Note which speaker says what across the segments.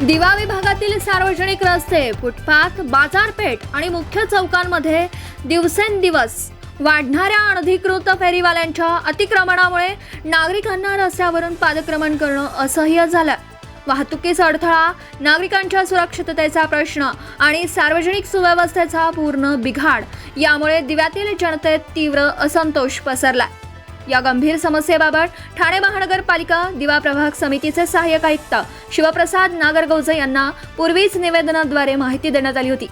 Speaker 1: दिवा विभागातील सार्वजनिक रस्ते फुटपाथ बाजारपेठ आणि मुख्य चौकांमध्ये दिवसेंदिवस वाढणाऱ्या अनधिकृत फेरीवाल्यांच्या अतिक्रमणामुळे नागरिकांना रस्त्यावरून पादक्रमण करणं असह्य झालं. वाहतुकीचा अडथळा नागरिकांच्या सुरक्षिततेचा प्रश्न आणि सार्वजनिक सुव्यवस्थेचा पूर्ण बिघाड यामुळे दिव्यातील जनतेत तीव्र असंतोष पसरला या गंभीर समस्येबाबत ठाणे महानगरपालिका दिवा प्रभाग समितीचे सहाय्यक आयुक्त शिवप्रसाद नागरगौजे यांना पूर्वीच निवेदनाद्वारे माहिती देण्यात आली होती.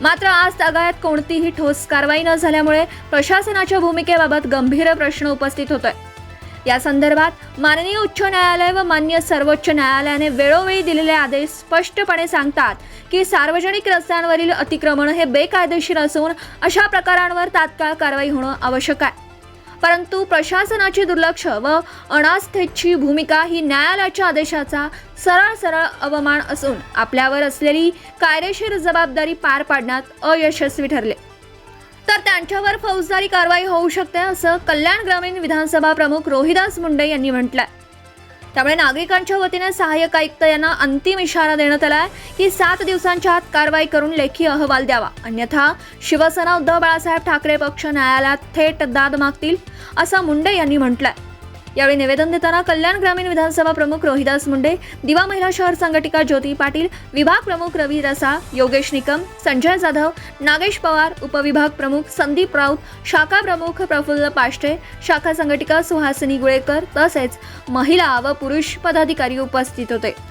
Speaker 1: मात्र आज तागायत कोणतीही ठोस कारवाई न झाल्यामुळे प्रशासनाच्या भूमिकेबाबत गंभीर प्रश्न उपस्थित होतोय. या संदर्भात माननीय उच्च न्यायालय व मान्य सर्वोच्च न्यायालयाने वेळोवेळी दिलेले आदेश स्पष्टपणे सांगतात की सार्वजनिक रस्त्यांवरील अतिक्रमण हे बेकायदेशीर असून अशा प्रकारांवर तात्काळ कारवाई होणं आवश्यक आहे. परंतु प्रशासनाची दुर्लक्ष व अनास्थेची भूमिका ही न्यायालयाच्या आदेशाचा सरळ सरळ अवमान असून आपल्यावर असलेली कायदेशीर जबाबदारी पार पाडण्यात अयशस्वी ठरले. तर त्यांच्यावर फौजदारी कारवाई होऊ शकते असं कल्याण ग्रामीण विधानसभा प्रमुख रोहिदास मुंडे यांनी म्हटलंय. त्यामुळे नागरिकांच्या वतीने सहाय्यक आयुक्त यांना अंतिम इशारा देण्यात आला आहे की सात दिवसांच्या आत कारवाई करून लेखी अहवाल द्यावा. अन्यथा शिवसेना उद्धव बाळासाहेब ठाकरे पक्ष न्यायालयात थेट दाद मागतील असं मुंडे यांनी म्हटलंय. यावेळी निवेदन देताना कल्याण ग्रामीण विधानसभा प्रमुख रोहिदास मुंडे दिवा महिला शहर संघटिका ज्योती पाटील विभाग प्रमुख रवी रसा योगेश निकम संजय जाधव नागेश पवार उपविभाग प्रमुख संदीप राऊत शाखा प्रमुख प्रफुल्ल पाष्टे शाखा संघटिका सुहासिनी गुळेकर तसेच महिला व पुरुष पदाधिकारी उपस्थित होते.